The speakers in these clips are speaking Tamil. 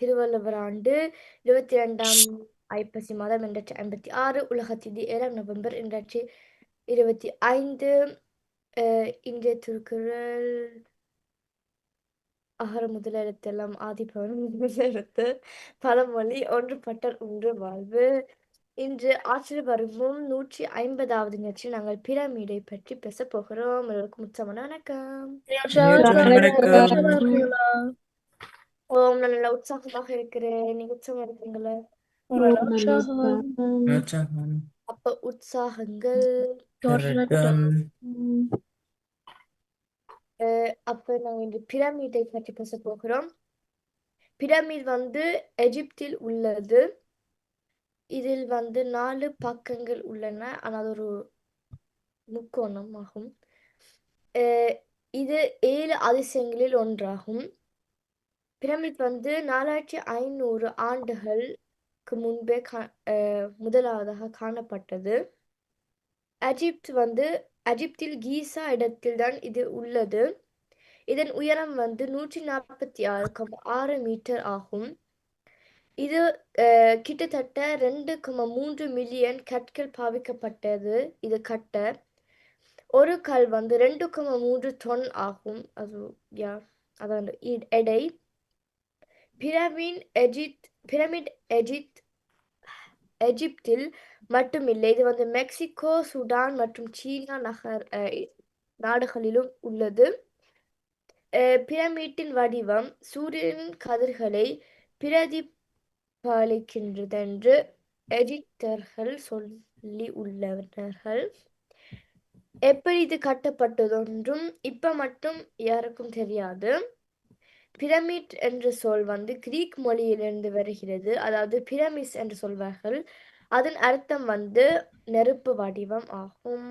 திருவள்ளுவர் ஆண்டு இருபத்தி ரெண்டாம் ஐப்பசி மாதம் இரண்டாயிரத்தி ஐம்பத்தி ஆறு உலக திதி ஏழாம் நவம்பர் இரண்டாயிரத்தி இருபத்தி ஐந்து அஹ், இன்றைய திருக்குறள். அகர முதல எழுத்தெல்லாம் ஆதிபவன் முதல் எழுத்து. பழமொழி ஒன்றுபட்டர் ஒன்று வாழ்வு. இன்று ஆற்றில் வருமும் நூற்றி ஐம்பதாவது நிகழ்ச்சி நாங்கள் பிரமிடை பற்றி பேச போகிறோம். எல்லோருக்கும் வணக்கம். வணக்கம். ஓம் நான் நல்லா உற்சாகமாக இருக்கிறேன். நீங்க உற்சாகமா இருக்கீங்களா உற்சாகம். அப்ப உற்சாகங்கள். அப்ப நாங்க இன்று பிரமிடை பற்றி பேச போகிறோம். பிரமிட் வந்து எகிப்தில் உள்ளது. இதில் வந்து நாலு பக்கங்கள் உள்ளன. ஆனால் ஒரு முக்கோணம் ஆகும் அஹ், இது ஏழு அதிசயங்களில் ஒன்றாகும். பிரமிட் வந்து நாலாயிரத்தி ஐநூறு ஆண்டுகளுக்கு முன்பே கா முதலாவதாக காணப்பட்டது. அஜிப்த் வந்து அஜிப்தில் கீசா இடத்தில்தான் இது உள்ளது. இதன் உயரம் வந்து நூற்றி நாற்பத்தி ஆறு கம் ஆறு மீட்டர் ஆகும். இது கிட்டத்தட்ட ரெண்டு கம மூன்று மில்லியன் கற்கள் பாவிக்கப்பட்டது. இது கட்ட ஒரு கல் வந்து ரெண்டு கம மூன்று தொன் ஆகும். அது யா அதான் இ- எடை. பிரமிட் எஜித் பிரமிட் எஜித் எஜிப்தில் மட்டுமில்லை. இது வந்து மெக்சிகோ சுடான் மற்றும் சீனா நகர் நாடுகளிலும் உள்ளது. பிரமிட்டின் வடிவம் சூரியனின் கதிர்களை பிரதிபலிக்கின்றதென்று எஜிப்தர்கள் சொல்லி உள்ளவர்கள் எப்படி இது கட்டப்பட்டதொன்றும் இப்ப மட்டும் யாருக்கும் தெரியாது. பிரமிட் என்ற சொல் வந்து கிரீக் மொழியிலிருந்து வருகிறது. அதாவது பிரமிஸ் என்று சொல்வார்கள். அதன் அர்த்தம் வந்து நெருப்பு வடிவம் ஆகும்.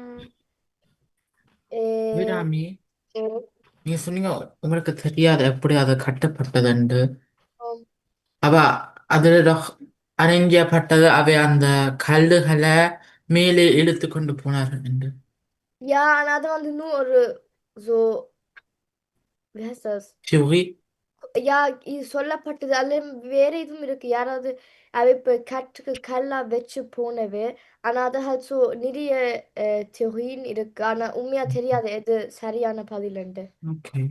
நீங்க சொன்னீங்க உங்களுக்கு தெரியாது எப்படி அது கட்டப்பட்டதுண்டு. அவ அதுல அறிஞ்சப்பட்டது அவை அந்த கல்லுகளை மேலே இழுத்து கொண்டு போனார்கள் என்று. ஆனா அது வந்து இன்னும் ஒரு wie Ja, இது சொல்லப்பட்டது அதில் வேற இதுவும் இருக்கு. யாராவது அவ இப்ப கட்டுக்கு கல்லா வச்சு போனவே ஆனா அது so நிறைய தியரின் இருக்கு. ஆனா உண்மையா தெரியாது எது சரியான பதில்ண்டு. ஓகே.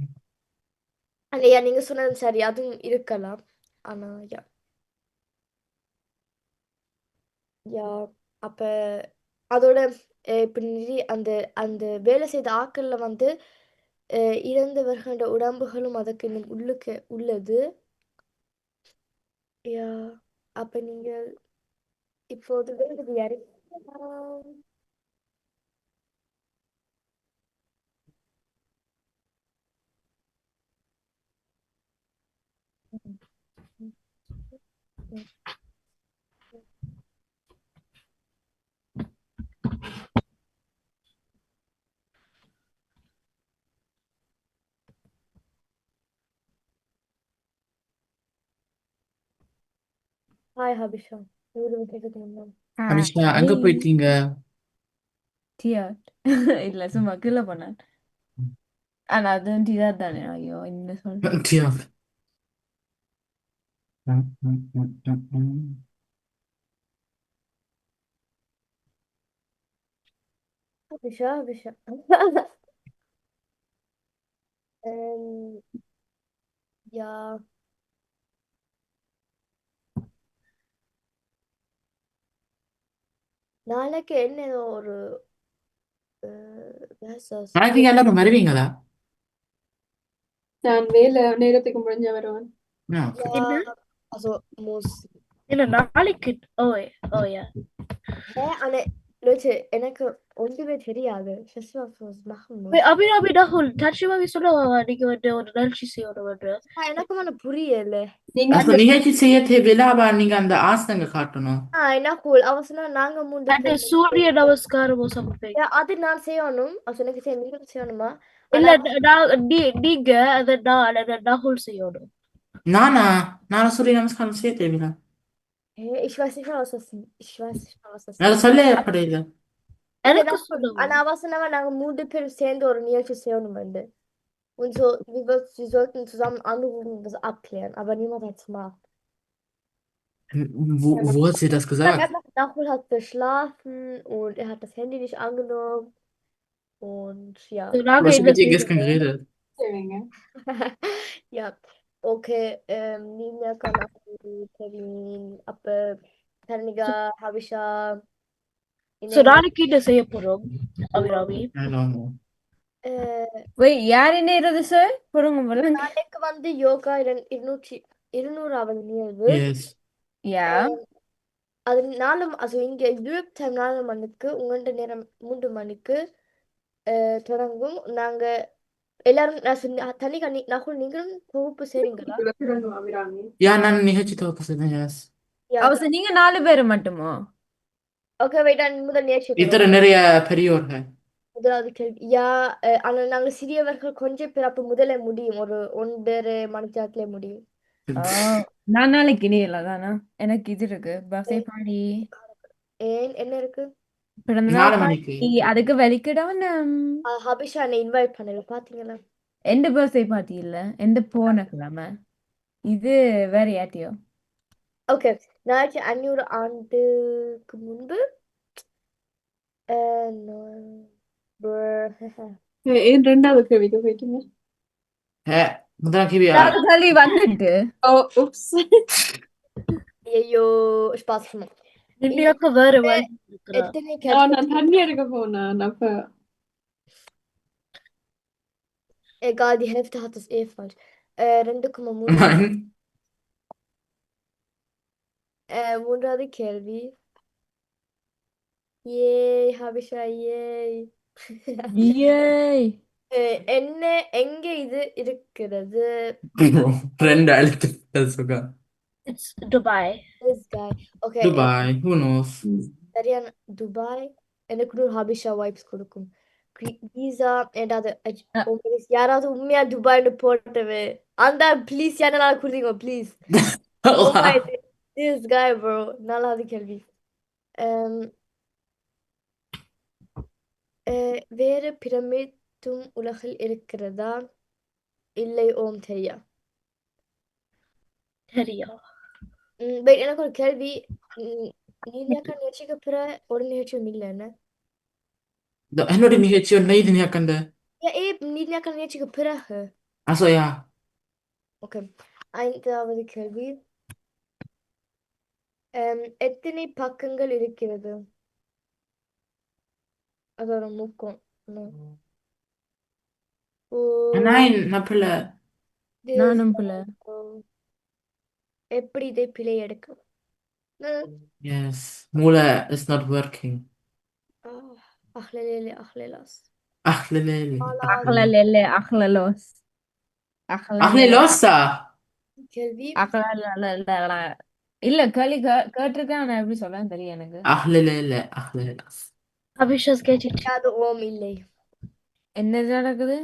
ஆனா யா நீங்க சொன்னது சரி. அதுவும் இருக்கலாம். ஆனா யா. யா அப்ப அதோட இப்ப நிறைய அந்த அந்த வேலை செய்த ஆட்கள்ல வந்து இறந்தவர்களோட உடம்புகளும் அதுக்கு இன்னும் உள்ளுக்கு உள்ளது. யா அப்ப நீங்க இப்போது வேறு யாரு? ஹாய் ஹபிஷா நூறு விட்டுட்டு முன்னாடி அபிஷா அங்க போயிட்டீங்க? டியாட் இல்ல சும்மா கீழே போனேன். ஆனா அதுவும் டியாட் தானே. ஐயோ என்ன சொல்றேன் டியா. ம், ம், ம், ம், ம். ஹபிஷா ஹபிஷா Um, நாளைக்கு என்ன ஏதோ ஒரு நாளைக்கு நீங்க எல்லாரும் வருவீங்களா? நான் வேலை நேரத்துக்கு முடிஞ்ச வருவேன். also muss. இல்ல நாளைக்கு ஓ ஓ யா. Hä, ஆனா Leute, எனக்கு ஒன்றுமே தெரியாது. Ich weiß nicht, was ich machen muss. அபி அபி டஹுல் தட்சிவாவி சொல்ல நீங்க வந்து ஒரு நிகழ்ச்சி செய்யணும் வந்து ஆ, எனக்கு ஒன்றும் புரியல. நீங்க அப்ப நிகழ்ச்சி செய்ய தேவையில்ல அவ நீங்க அந்த ஆசனங்க காட்டணும் ஆ, என்ன cool. அவ சொன்னா நாங்க மூன்று அந்த பேர் சூரிய நமஸ்காரமோ சம்திங் Ja, அது நான் செய்யணும். Also எனக்கு செய்ய நீங்க செய்யணுமா? இல்ல ஆனா நான் நீ- நீங்க அதை நான் அதை நகுல் செய்யணும் நானா நான் சூரிய நமஸ்காரம் Ich weiß nicht mal, was das Ich weiß nicht mal, was das Yalla صلي يا حريقة Er Genau. das كسولة aber was aber nach nur die Person oder nicht für am Ende. Und so, wir, wir wir sollten zusammen anrufen und das abklären, aber niemand hat es gemacht. Wo, wo hat sie das gesagt? einfach Nachhol hat geschlafen und er hat das Handy nicht angenommen. Und ja. Du hast Solange mit ihr gestern geredet. Ja. Okay, ähm, mehr kann auch Appe, Tanika, Habisha, So நாளைக்கு என்ன செய்ய போறோம் அபிராமி வெய் யார் இருது சார் பொறுங்க நாளைக்கு வந்து யோகா இருநூற்றி இருநூறாவது நிகழ்வு Yes. யா? அது நாலு also இங்க யூரோப் டைம் நாலு மணிக்கு உங்கள்ட்ட நேரம் மூன்று மணிக்கு தொடங்கும். நாங்க எல்லாரும் நீ நகுல் நீங்களும் தொகுப்பு செய்றீங்களா நான் நிகழ்ச்சி yes. அவசர நீங்க நாலு பேர் மட்டுமோ? ஓகே வெயிட் நான் முதல் இத்தனை நிறைய பெரியோர்கள். முதலாவது கேள்வி. யா ஆனா நாங்க சிறியவர்கள் கொஞ்சம் பேர் அப்ப முதல்ல முடியும். ஒரு ஒன்றரை மணித்தியாலத்திலே முடியும். நான் நாளைக்கு இணையில தானா எனக்கு இது இருக்கு. Birthday party. ஏன் என்ன இருக்கு? நாலு நாள் மணிக்கு. பார்ட்டி அதுக்கு வெளிக்கிடவன் ஹபிஷா என்னை இன்வைட் பண்ணல. பாத்தீங்களா? எந்த பர்த்டே பார்ட்டி இல்ல? எந்த போன கிழமை? இது வேற யார்ட்டியோ? ஓகே நாளைக்கு அஞ்சூறு ஆண்டுக்கு முன்பு. அஹ். ஏன் ரெண்டாவது கேள்விக்கு போயிட்டீங்க ஹே முதலாம் கேள்வி அது கல்வி வந்துட்டு. ஓ உப்ஸ். ஐயோ பண்ணோம் நின்னுக்கு வேற வழி இருக்கிறா எத்தனை நான் கேள்வி தண்ணி எடுக்க போனேன் அப்ப egal die Hälfte hat es eh falsch äh, 2,3 Nein. äh, மூன்றாவது கேள்வி ஏ ஹபிஷா ஏய் ஏய் Äh, என்ன எங்க இது இருக்கிறது Bro, ரெண்டு அழுத்து sogar. It's Dubai this guy. Okay. Dubai, who knows? Daryan, Dubai, انا كنون هابشة vibes كلكم. Giza and other homeless. Yara tu mia Dubai ne porte ve. Anda please yana na kurdingo please. Oh my this guy bro. Nala hadi kelbi. Um, piramit tüm ulakil irkrada illay om teya. Teya. ம், wait, எனக்கு ஒரு கேள்வி. ம், நீலியாக்கா நிகழ்ச்சிக்கு ஒரு நிகழ்ச்சியும் இல்லை என்ன? என்னோட நிகழ்ச்சி ஒன்று இது நீ கண்ட. Ja, eben, நீலியாக்கா நிகழ்ச்சிக்கு பிறகு Also ja. ஓகே. ஐந்தாவது கேள்வி. Um, எத்தனை பக்கங்கள் இருக்கிறது? அதோட முக்கம் ம். ஓ. நானும் எப்படி இதை பிழை எடுக்கும் ம், Yes. Mula is not working. Ah, அஹ்லலேலே அஹ்லலாஸ் Ach, lele. நாலாவது அகலலே அகலலோஸ் Ach, nee, அகலலே Lossa. கேள்வி அகலல இல்ல கேள்வி கே- கேட்டிருக்கேன் ஆனா எப்படி சொல்ல தெரியும் எனக்கு Ach, lele. Ach, lelas. அபிஷாஸ் கேட்டுட்டு அது ஓம் இல்லை என்ன நடக்குது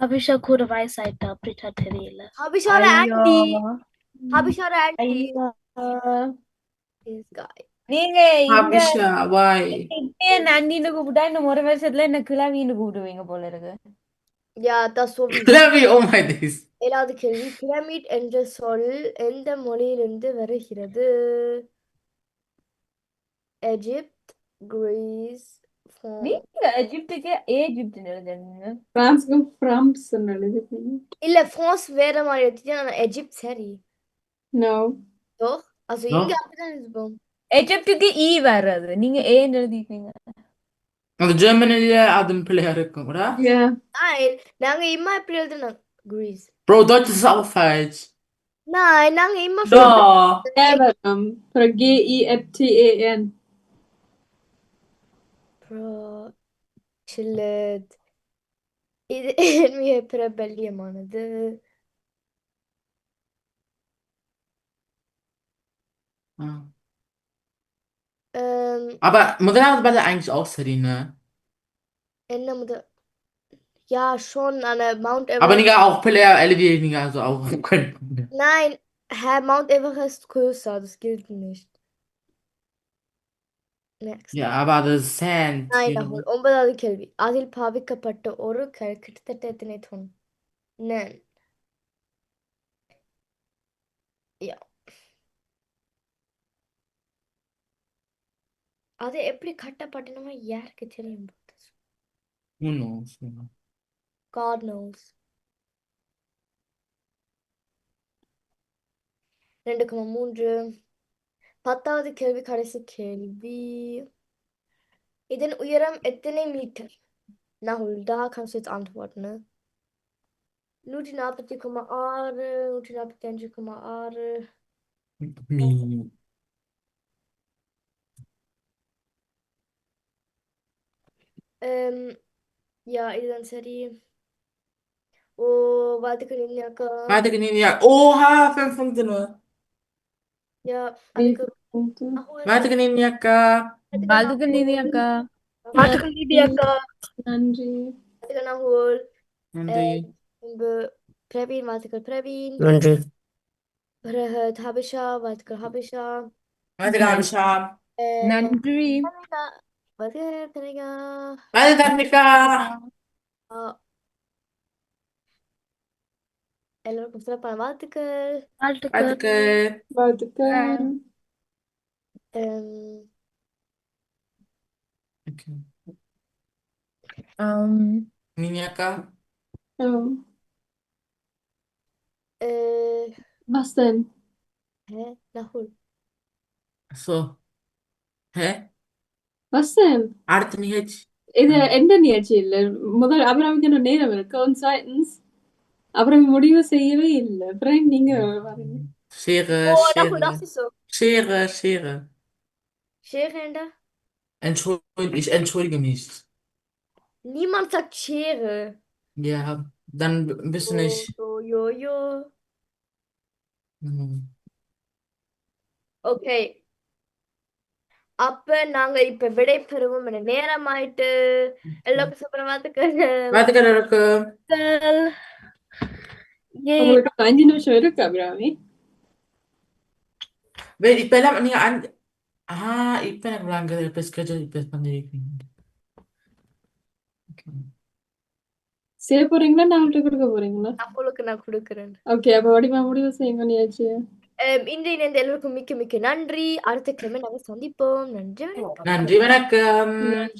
அபிஷா கூட வயசாயிட்டா அப்படிட்டா தெரியல ஹபிஷார ஐயோ ஆன்டி ஹபிஷார ஆன்டி ஐயோ this guy நீங்க இந்த Habisha, why? இப்பயே நந்தின்னு கூப்பிட்டா இன்னும் ஒரு வருஷத்துல என்ன கிழவின்னு கூப்பிடுவீங்க போல இருக்கு ja das so wie Clever, oh my days. ஏழாவது கேள்வி பிரமிட் என்ற சொல் எந்த மொழியிலிருந்து வருகிறது எஜிப்த் கிரீஸ் ஃப்ரான்ஸ் நீங்க எஜிப்துக்கு எஜிப்துன்னு எழுதுறீங்க பிரான்ஸ்க்கும் பிராம்ஸ் எழுதிருக்கீங்க இல்ல ஃப்ரான்ஸ் வேற மாதிரி எடுத்துட்டு ஆனா எஜிப்த் சரி நோ doch also Doch. இங்க அப்படிதான் இருப்போம் எஜிப்துக்கு ஈ வர்றது நீங்க ஏன்னு எழுதிருக்கீங்க அந்த ஜெர்மனில அதுவும் பிள்ளையா இருக்கும், oder? யா nein நாங்க இம்மா எப்படி எழுதுனோம் Greece Bro, Deutsch ist auch falsch. nein நாங்க இம்மா Doch. Även för G-I-F-T-E-N bro சில்லட் இது மிக பிரபல்யமானது Ähm, Aber Modelle hat Bälle eigentlich auch Serie, ne? Ende Modell. Ja, schon an der Mount Aber Everest. Digga, auch Pele, Elvi, Digga, also auch. kein- Nein, Herr Mount Everest ist größer, das gilt nicht. Next. Ja, aber the sand, Nein, da holt ಒಂಬದಾದ ಕೇಳ್ವಿ Adil ಭಾವಿಕ ಪಟ್ಟ ಅವರು ಕೆಳಕಿಟ್ಟ ತಟ್ಟೆತನೇತ್ ಹೊನ್ ನೆನ್ அது எப்படி கட்டப்பட்டணுமோ யாருக்கு தெரியும் Who knows? Who knows? God knows ரெண்டு கமா மூன்று பத்தாவது கேள்வி கடைசி கேள்வி இதன் உயரம் எத்தனை metre Nahul, da kannst du jetzt antworten, ne? நூற்றி நாற்பத்தி கமா ஆறு நூற்றி நாற்பத்தி அஞ்சு கமா ஆறு Me. Emm, ya Edenser'i o Walter Kalinyaka Hadi Güney'in Ja. Oha sen sındın mı? ya Annika Aho ya Hadi Güney'in yaka. Walter Walter Kalinyaka Kalinyaka ya Matuka Libyaka, Walter Kanahol Hindi. Embe Praveen Walter Praveen Nandri. Bharat Habisha warte, Habisha Hadi Nandri. Rabişam. Eee Nandri Amina Thanika Warte, Danica. ஆ. எல்லோருக்கும் சிறப்பான வாழ்த்துக்கள் வாழ்த்துக்கள் Warte, வாழ்த்துக்கள் Um, Okay. ஆம், Ninjaka. ähm, äh, was denn hä? Nahul. So. Hä? was denn Arte nicht. இது எந்த நிகழ்ச்சி இல்லை முதல் அபிராமிக்கு இன்னும் நேரம் இருக்கு und zweitens அபிராமி முடிவு செய்யவே இல்லை அப்புறம் நீங்க வரீங்க Schere, Oh, Nahul, Schere. das ist so. Schere, Schere. Schere in der? Entschuldige, ich entschuldige mich. Niemand sagt Schere. Ja, dann bist du nicht. So, jo, jo. Hm. Okay. அப்ப நாங்க இப்ப விடை பெறுவோம். என நேரம் ஆயிட்டு எல்லாருக்கும். சூப்பரா அஞ்சு நிமிஷம் இருக்கு Abirami. nicht lange, ich bin gerade, ich bin nicht. Okay. செய்ய போறீங்களா? நான் கொடுக்க போறீங்களா? உங்களுக்கு நான் கொடுக்குறேன். ஓகே அப்ப வடிவா முடிவு செய்யுங்க அம், இன்றைய நேர்ந்த எல்லோருக்கும் மிக்க மிக்க நன்றி. அடுத்த கிழமை நாங்க சந்திப்போம். நன்றி வணக்கம். நன்றி வணக்கம்.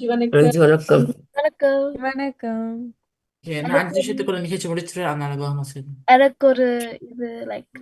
நன்றி வணக்கம். வணக்கம். வணக்கம். நான் விஷயத்துக்குள்ள நிகழ்ச்சி செய்யணும் எனக்கு ஒரு இது லைக்